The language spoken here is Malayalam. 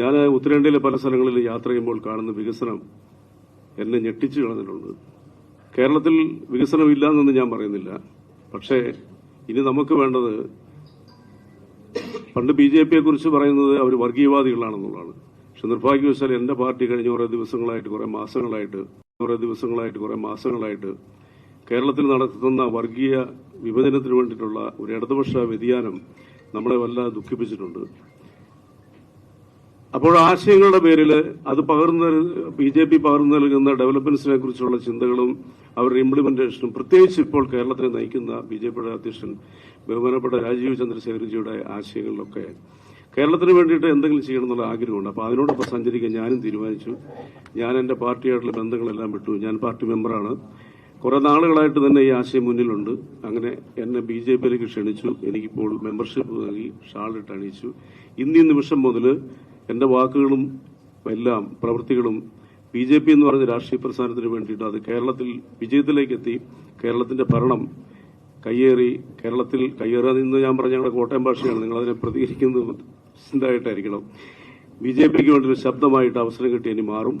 ഞാൻ ഉത്തരേന്ത്യയിലെ പല സ്ഥലങ്ങളിൽ യാത്ര ചെയ്യുമ്പോൾ കാണുന്ന വികസനം എന്നെ ഞെട്ടിച്ചു കളഞ്ഞിട്ടുണ്ട്. കേരളത്തിൽ വികസനമില്ല എന്നൊന്നും ഞാൻ പറയുന്നില്ല. പക്ഷേ ഇനി നമുക്ക് വേണ്ടത് പണ്ട് ബി ജെ പിയെ കുറിച്ച് പറയുന്നത് അവർ വർഗീയവാദികളാണെന്നുള്ളതാണ്. പക്ഷെ നിർഭാഗ്യവശാൽ എന്റെ പാർട്ടി കഴിഞ്ഞ കുറേ ദിവസങ്ങളായിട്ട് കുറെ മാസങ്ങളായിട്ട് കുറേ ദിവസങ്ങളായിട്ട് കുറെ മാസങ്ങളായിട്ട് കേരളത്തിൽ നടത്തുന്ന വർഗീയ വിഭജനത്തിന് വേണ്ടിയിട്ടുള്ള ഒരു ഇടതുപക്ഷ വ്യതിയാനം നമ്മളെ വല്ലാതെ ദുഃഖിപ്പിച്ചിട്ടുണ്ട്. അപ്പോൾ ആശയങ്ങളുടെ പേരിൽ അത് പകർന്നു ബി ജെ പി പകർന്നു നൽകുന്ന ഡെവലപ്മെന്റ്സിനെ കുറിച്ചുള്ള ചിന്തകളും അവരുടെ ഇംപ്ലിമെന്റേഷനും പ്രത്യേകിച്ച് ഇപ്പോൾ കേരളത്തെ നയിക്കുന്ന ബി ജെ പിയുടെ അധ്യക്ഷൻ ബഹുമാനപ്പെട്ട രാജീവ് ചന്ദ്രശേഖർജിയുടെ ആശയങ്ങളിലൊക്കെ കേരളത്തിന് വേണ്ടിയിട്ട് എന്തെങ്കിലും ചെയ്യണം എന്നുള്ള ആഗ്രഹമുണ്ട്. അപ്പോൾ അതിനോടൊപ്പം സഞ്ചരിക്കാൻ ഞാനും തീരുമാനിച്ചു. ഞാൻ എന്റെ പാർട്ടിയായിട്ടുള്ള ബന്ധങ്ങളെല്ലാം വിട്ടു. ഞാൻ പാർട്ടി മെമ്പറാണ്. കുറേ നാളുകളായിട്ട് തന്നെ ഈ ആശയം മുന്നിലുണ്ട്. അങ്ങനെ എന്നെ ബി ജെ പിയിലേക്ക് ക്ഷണിച്ചു. എനിക്കിപ്പോൾ മെമ്പർഷിപ്പ് നൽകി ഷാളിട്ട് അണിയിച്ചു. ഇന്നീ നിമിഷം മുതൽ എന്റെ വാക്കുകളും എല്ലാം പ്രവൃത്തികളും ബി ജെ പി എന്ന് പറഞ്ഞ രാഷ്ട്രീയ പ്രസ്ഥാനത്തിന് വേണ്ടിയിട്ട് അത് കേരളത്തിൽ വിജയത്തിലേക്ക് എത്തി കേരളത്തിന്റെ ഭരണം കയ്യേറി കേരളത്തിൽ കയ്യേറാതെ ഇന്ന് ഞാൻ പറഞ്ഞ ഞങ്ങളുടെ കോട്ടയം ഭാഷയാണ് നിങ്ങളതിനെ പ്രതികരിക്കുന്നത്. ചിന്തായിട്ടായിരിക്കണം. ബി ജെ പിക്ക് വേണ്ടി ഒരു ശബ്ദമായിട്ട് അവസരം കിട്ടി ഇനി മാറും.